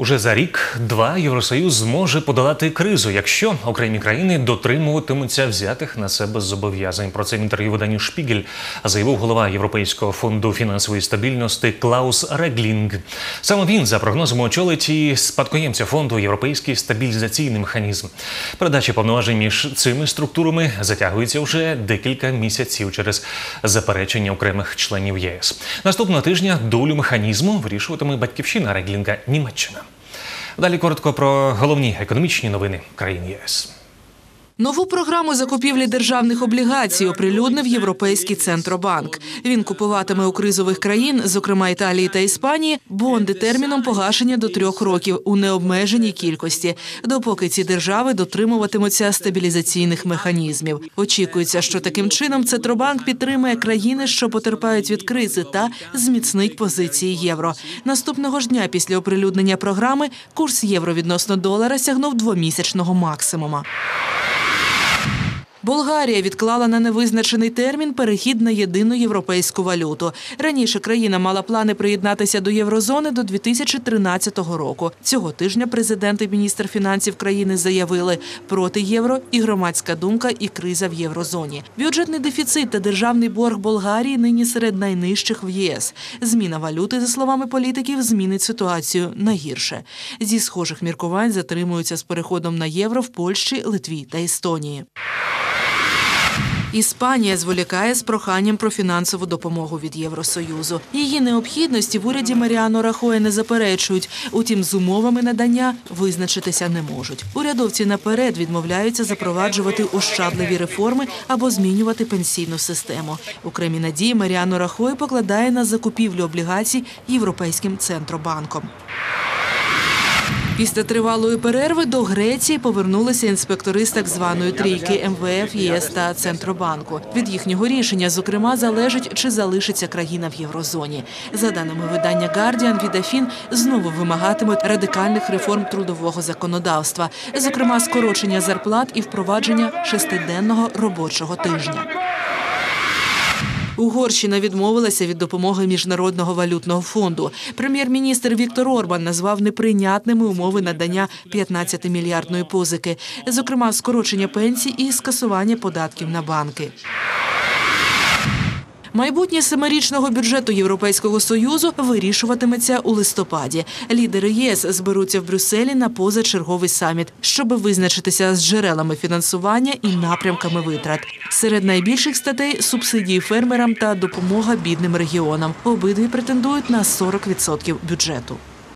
Уже за рік-два Євросоюз зможе подолати кризу, якщо окремі країни дотримуватимуться взятих на себе зобов'язань. Про це в інтерв'ю виданню Шпігель заявив голова Європейського фонду фінансової стабільності Клаус Реглінг. Саме він за прогнозом очолить і спадкоємця фонду Європейський стабілізаційний механізм. Передача повноважень між цими структурами затягується вже декілька місяців через заперечення окремих членів ЄС. Наступного тижня долю механізму вирішуватиме батьківщина Реглінга Німеччина. Далі коротко про головні економічні новини країн ЄС. Нову програму закупівлі державних облігацій оприлюднив Європейський центробанк. Він купуватиме у кризових країн, зокрема Італії та Іспанії, бонди терміном погашення до трьох років у необмеженій кількості, допоки ці держави дотримуватимуться стабілізаційних механізмів. Очікується, що таким чином центробанк підтримує країни, що потерпають від кризи, та зміцнить позиції євро. Наступного ж дня після оприлюднення програми курс євро відносно долара сягнув двомісячного максимума. Болгарія відклала на невизначений термін перехід на єдину європейську валюту. Раніше країна мала плани приєднатися до єврозони до 2013 року. Цього тижня президент і міністр фінансів країни заявили проти євро і громадська думка, і криза в єврозоні. Бюджетний дефіцит та державний борг Болгарії нині серед найнижчих в ЄС. Зміна валюти, за словами політиків, змінить ситуацію на гірше. Зі схожих міркувань затримуються з переходом на євро в Польщі, Литві та Естонії. Іспанія зволікає з проханням про фінансову допомогу від Євросоюзу. Її необхідності в уряді Маріано Рахоя не заперечують. Утім, з умовами надання визначитися не можуть. Урядовці наперед відмовляються запроваджувати ощадливі реформи або змінювати пенсійну систему. Окремі надії Маріано Рахой покладає на закупівлю облігацій Європейським центробанком. Після тривалої перерви до Греції повернулися інспектори з так званої трійки МВФ, ЄС та Центробанку. Від їхнього рішення, зокрема, залежить, чи залишиться країна в єврозоні. За даними видання Гардіан, від Афін знову вимагатимуть радикальних реформ трудового законодавства, зокрема скорочення зарплат і впровадження шестиденного робочого тижня. Угорщина відмовилася від допомоги міжнародного валютного фонду. Прем'єр-міністр Віктор Орбан назвав неприйнятними умови надання 15-мільярдної позики, зокрема скорочення пенсій і скасування податків на банки. Майбутнє семирічного бюджету Європейського союзу вирішуватиметься у листопаді. Лідери ЄС зберуться в Брюсселі на позачерговий саміт, щоб визначитися з джерелами фінансування і напрямками витрат. Серед найбільших статей субсидії фермерам та допомога бідним регіонам. Обидві претендують на 40% бюджету.